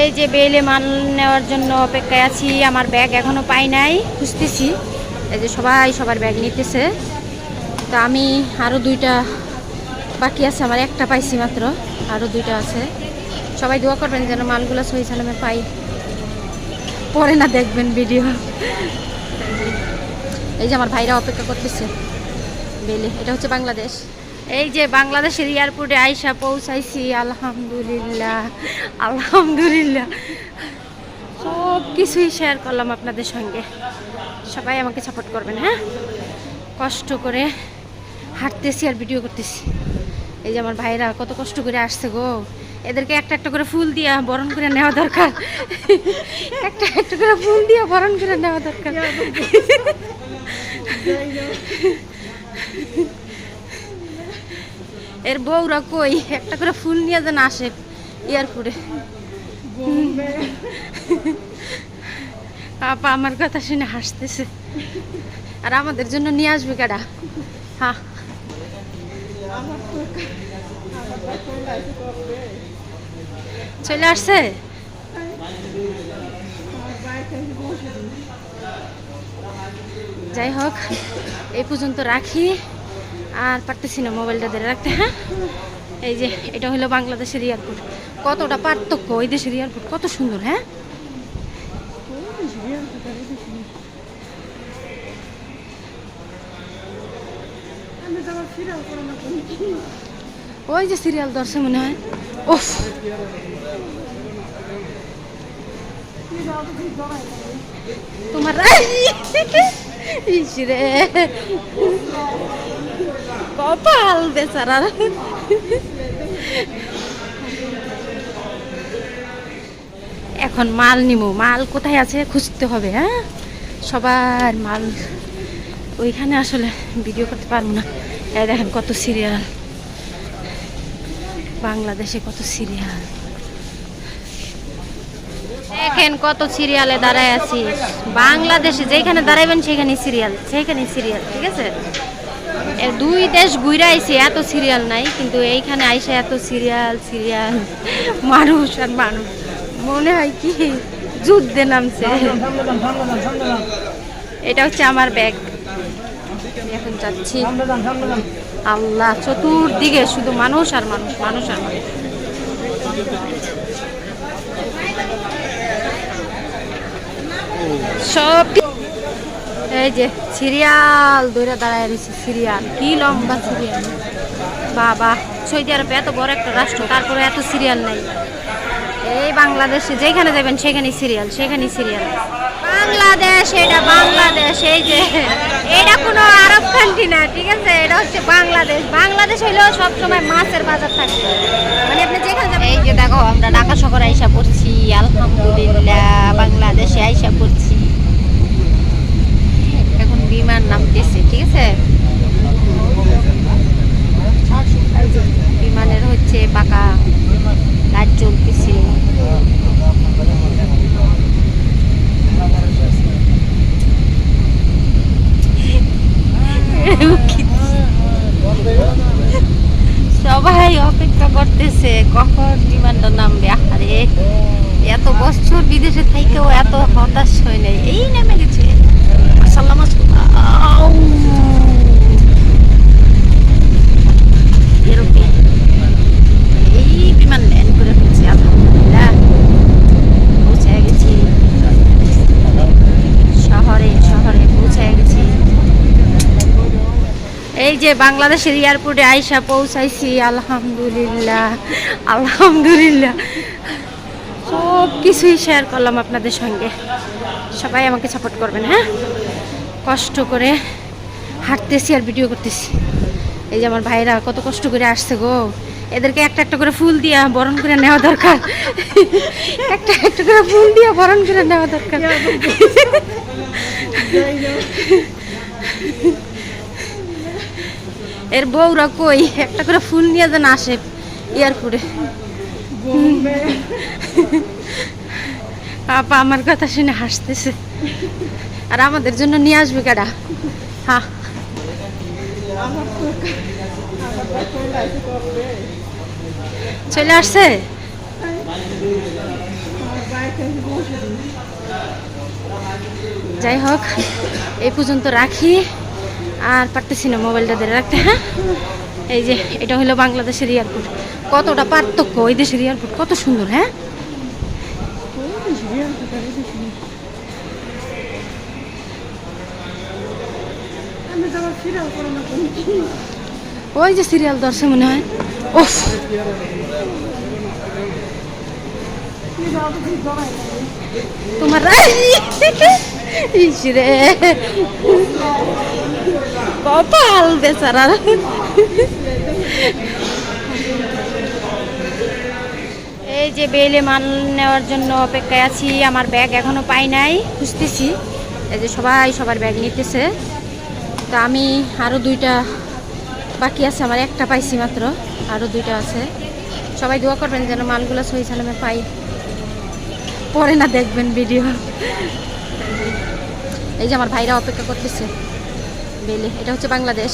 এই যে বেলে মাল নেওয়ার জন্য অপেক্ষায় আছি, আমার ব্যাগ এখনও পাই নাই। খুঁজতেছি, এই যে সবাই সবার ব্যাগ নিতেছে। তো আমি আরও দুইটা বাকি আছে, আমার একটা পাইছি মাত্র আরও দুইটা আছে। সবাই দোয়া করবেন যেন মালগুলো সহি সালামে পাই। পরে না দেখবেন ভিডিও। এই যে আমার ভাইরা অপেক্ষা করতেছে বেলে এটা হচ্ছে বাংলাদেশ। এই যে বাংলাদেশের এয়ারপোর্টে আইসা পৌঁছাইছি, আলহামদুলিল্লাহ আলহামদুলিল্লাহ। সব কিছুই শেয়ার করলাম আপনাদের সঙ্গে। সবাই আমাকে সাপোর্ট করবেন হ্যাঁ? কষ্ট করে হাঁটতেছি আর ভিডিও করতেছি। এই যে আমার ভাইরা কত কষ্ট করে আসছে গো। এদেরকে একটা একটা করে ফুল দিয়া বরণ করে নেওয়া দরকার। একটা একটা করে ফুল দিয়া বরণ করে নেওয়া দরকার। এর বউরা কই? একটা করে ফুল নিয়ে যেন আসে এয়ারপোর্টে। আপা আমার কথা শুনে হাসতেছে। আর আমাদের জন্য নিয়ে আসবে হ্যাঁ চলে আসছে? যাই হোক, এই পর্যন্ত রাখি। আর পারতেছি না মোবাইলটা ধরে রাখতে হ্যাঁ? এই যে, এটা হলো বাংলাদেশের এয়ারপোর্ট। কতটা পার্থক্য ওই দেশের এয়ারপোর্ট? কত সুন্দর হ্যাঁ? ওই যে সিরিয়াল ধরছে মনে হয়। ওফ তোমার রে! কপাল বেচারার এখন মাল নিমু। মাল কোথায় আছে খুঁজতে হবে হ্যাঁ? সবার মাল। ওইখানে আসলে ভিডিও করতে পারব না। এই দেখেন কত সিরিয়াল বাংলাদেশে কত সিরিয়াল দেখেন কত সিরিয়ালে দাঁড়ায় আছি। বাংলাদেশে যেখানে দাঁড়াইবেন সেখানে সিরিয়াল সেখানে সিরিয়াল ঠিক আছে? এ দুই দেশ ঘুরে আইছি, এত সিরিয়াল নাই, কিন্তু এইখানে আইসে এত সিরিয়াল সিরিয়াল মানুষ আর মানুষ। মনে হয় কি, যুদ্ধে নামছে। এটা হচ্ছে আমার ব্যাগ এখন যাচ্ছি। আল্লাহ, চতুর্দিকে শুধু মানুষ আর মানুষ মানুষ আর মানুষ। সব এই যে সিরিয়াল ধরে দাঁড়ায় রয়েছে সিরিয়াল। কি লম্বা সিরিয়াল। বাবা, সৌদি আরবে এত বড় একটা রাষ্ট্র, তারপরে এত সিরিয়াল নাই। এই বাংলাদেশে যেখানে যাবেন সেখানে সিরিয়াল সেখানে সিরিয়াল। বাংলাদেশ, এটা বাংলাদেশ, এই যে। এটা কোনো আরব কান্ট্রি না, ঠিক আছে? এটা হচ্ছে বাংলাদেশ। বাংলাদেশ হইলেও সবসময় মাছের বাজার থাকে। মানে আপনি যেখানে যাবেন এই যে দেখো, আমরা ঢাকা শহরে আইসা পড়ছি, আলহামদুলিল্লাহ বাংলাদেশে আইসা পড়ছি এখন বিমান নামতেছে ঠিক আছে এই যে বিমানের হচ্ছে পাকা কাজ চলতেছে সবাই করতেছে কখন বিমানটা নামবে? আরে এত বছর বিদেশে থাকেও এত হতাশ হয় নাই। এই নেমে গেছে সাল্লাম এরোপ্লেন এই বিমান ল্যান্ড করে ফেলছে আলহামদুলিল্লাহ পৌঁছে গেছি শহরে শহরে পৌঁছে গেছি এই যে বাংলাদেশের এয়ারপোর্টে আইসা পৌঁছাইছি, আলহামদুলিল্লাহ আলহামদুলিল্লাহ। সব কিছুই শেয়ার করলাম আপনাদের সঙ্গে। সবাই আমাকে সাপোর্ট করবেন হ্যাঁ? কষ্ট করে হাঁটতেছি আর ভিডিও করতেছি। এই যে আমার ভাইরা কত কষ্ট করে আসছে গো। এদেরকে একটা একটা করে ফুল দিয়া বরণ করে নেওয়া দরকার। একটা একটা করে ফুল দিয়া বরণ করে নেওয়া দরকার। এর বউরা কই? একটা করে ফুল নিয়ে যেন আসে এয়ারপোর্টে। আপা আমার কথা শুনে হাসতেছে। আর আমাদের জন্য নিয়ে আসবে কারা হ্যাঁ চলে আসছে? যাই হোক, এই পর্যন্ত রাখি। আর পারতেছি না মোবাইলটা ধরে রাখতে। হ্যাঁ এই যে, এটা হলো বাংলাদেশের এয়ারপোর্ট। কতটা পার্থক্য ওই দেশের এয়ারপোর্ট? কত সুন্দর হ্যাঁ? ওই যে সিরিয়াল দর্শে মনে হয়। ওফ তোমার রে। কপাল বেচারা এই যে বেলে মাল নেওয়ার জন্য অপেক্ষায় আছি, আমার ব্যাগ এখনও পাই নাই, খুঁজতেছি। এই যে সবাই সবার ব্যাগ নিতেছে। তো আমি আরও দুইটা বাকি আছে, আমার একটা পাইছি মাত্র আরও দুইটা আছে। সবাই দোয়া করবেন যেন মালগুলো সহি সালামে পাই। পরে না দেখবেন ভিডিও। এই যে আমার ভাইরা অপেক্ষা করতেছে। বেলে এটা হচ্ছে বাংলাদেশ।